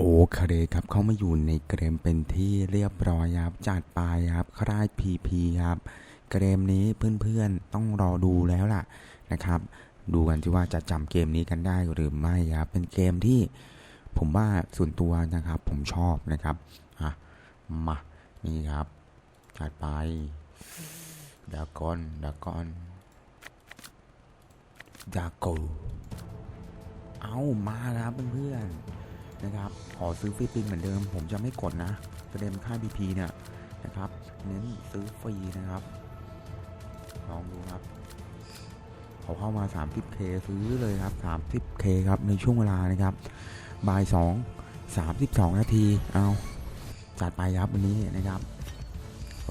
โอเคครับเข้ามาอยู่ในเกมเป็นที่เรียบร้อยครับจัดไปครับคลายพีพีครับเกมนี้เพื่อนๆต้องรอดูแล้วล่ะนะครับ ดูกันที่ว่าจะจำเกมนี้กันได้หรือไม่ครับเป็นเกมที่ผมว่าส่วนตัวนะครับ ผมชอบนะครับอะมานี่ครับจัดไปดากอนดากอนดาโกเอามาแล้วครับเพื่อนๆ นะครับขอซื้อฟรีปินเหมือนเดิม ผมจะไม่กดนะประเด็นค่า BP เนี่ยนะครับเน้นซื้อฟรีนะครับลองดูครับเขาเข้ามา 30k ซื้อเลยครับ 30k ครับในช่วงเวลานะครับบ่าย 2 32 นาทีเอาจัดไปครับวันนี้นะครับ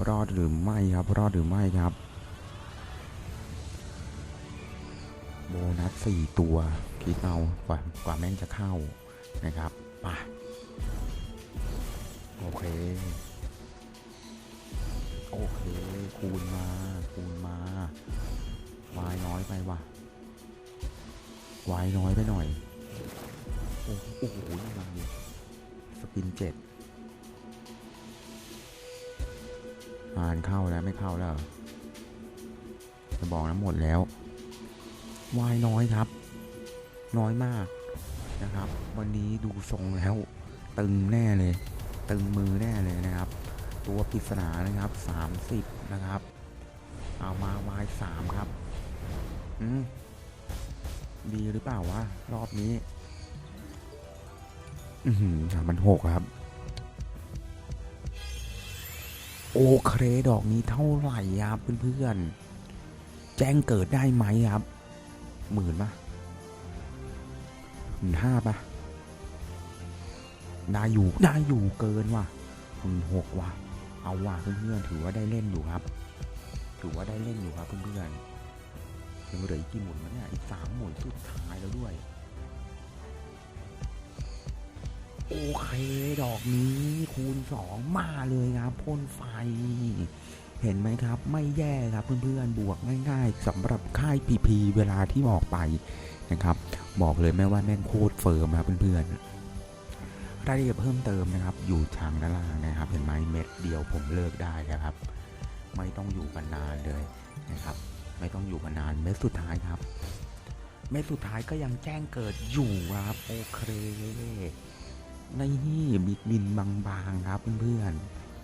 รอดหรือไม่ครับ รอดหรือไม่ครับ โบนัส 4 ตัว คิดเอากว่ากว่าแม่งจะเข้า นะครับไปโอเค โอเค คูณมา คูณมาวายน้อยไปว่ะวายน้อยไปหน่อย โอ้โอ้โหนี่มาดิสปินเจ็ดอ่านเข้าแล้วไม่เข้าแล้วจะบอกนะหมดแล้ววายน้อยครับ น้อยมาก นะครับ วันนี้ดูทรงแล้ว ตึงแน่เลย ตึงมือแน่เลยนะครับ ตัวปริศนานะครับ30นะครับ เอามาวายสามครับ อืมดีหรือเปล่าวะ รอบนี้ อือหือมันหกครับ โอเคดอกนี้เท่าไหร่ครับเพื่อนๆ แจ้งเกิดได้ไหมครับ หมื่นปะ หมื่นห้าปะได้อยู่ได้อยู่เกินว่ะหมื่นหกว่ะ เอาว่ะเพื่อนๆถือว่าได้เล่นอยู่ครับ ถือว่าได้เล่นอยู่ครับเพื่อนๆยังเหลืออีกกี่หมุนวะเนี่ยอีกสามหมุนสุดท้ายแล้วด้วย โอเคดอกนี้คูณสองมาเลยครับพ่นไฟเห็นไหมครับ ไม่แย่ครับเพื่อนๆ บวกง่ายๆสำหรับค่าย PP เวลาที่ออกไป นะครับ บอกเลยแม่ว่าแม่งโคตรเฟิร์มครับเพื่อนๆรายละเอียดเพิ่มเติมนะครับ อยู่ทางด้านล่างนะครับ เห็นไหมเม็ดเดียวผมเลิกได้แล้วครับ ไม่ต้องอยู่กันนานเลยนะครับ ไม่ต้องอยู่กันนานเม็ดสุดท้ายครับเม็ดสุดท้ายก็ยังแจ้งเกิดอยู่ครับโอเคนี่บิดบินบางๆครับเพื่อน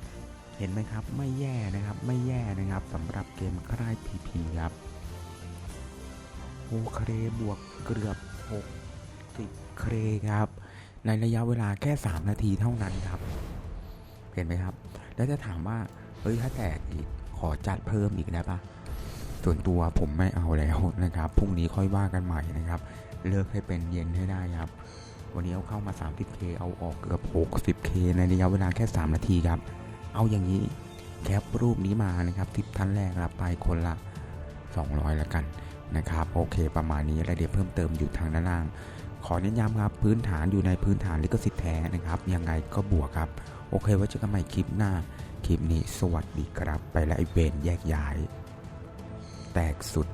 ๆเห็นไหมครับไม่แย่นะครับไม่แย่นะครับสำหรับเกมคล้ายพีพีครับ โอเครบวกเกือบ60เครครับ ในระยะเวลาแค่ 3 นาทีเท่านั้นครับ เห็นไหมครับ แล้วจะถามว่า เฮ้ย ถ้าแตกอีก ขอจัดเพิ่มอีกได้ปะส่วนตัวผมไม่เอาแล้วนะครับ พรุ่งนี้ค่อยว่ากันใหม่นะครับ เลิกให้เป็นเย็นให้ได้ครับ วันนี้เอาเข้ามา 30k เอาออกเกือบ 60k ในระยะเวลาแค่ 3 นาทีครับ เอาอย่างนี้แคปรูปนี้มานะครับทิปท่านแรกรับไปคนละ 200ละกัน นะครับโอเค ประมาณนี้รายละเอียดเพิ่มเติมอยู่ทางด้านล่าง ขอเน้นย้ำครับพื้นฐานอยู่ในพื้นฐานลิขสิทธิ์แท้นะครับ ยังไงก็บวกครับ โอเคไว้เจอกันใหม่คลิปหน้า คลิปนี้สวัสดีครับ ไปและไอเบนแยกย้าย แตกสุด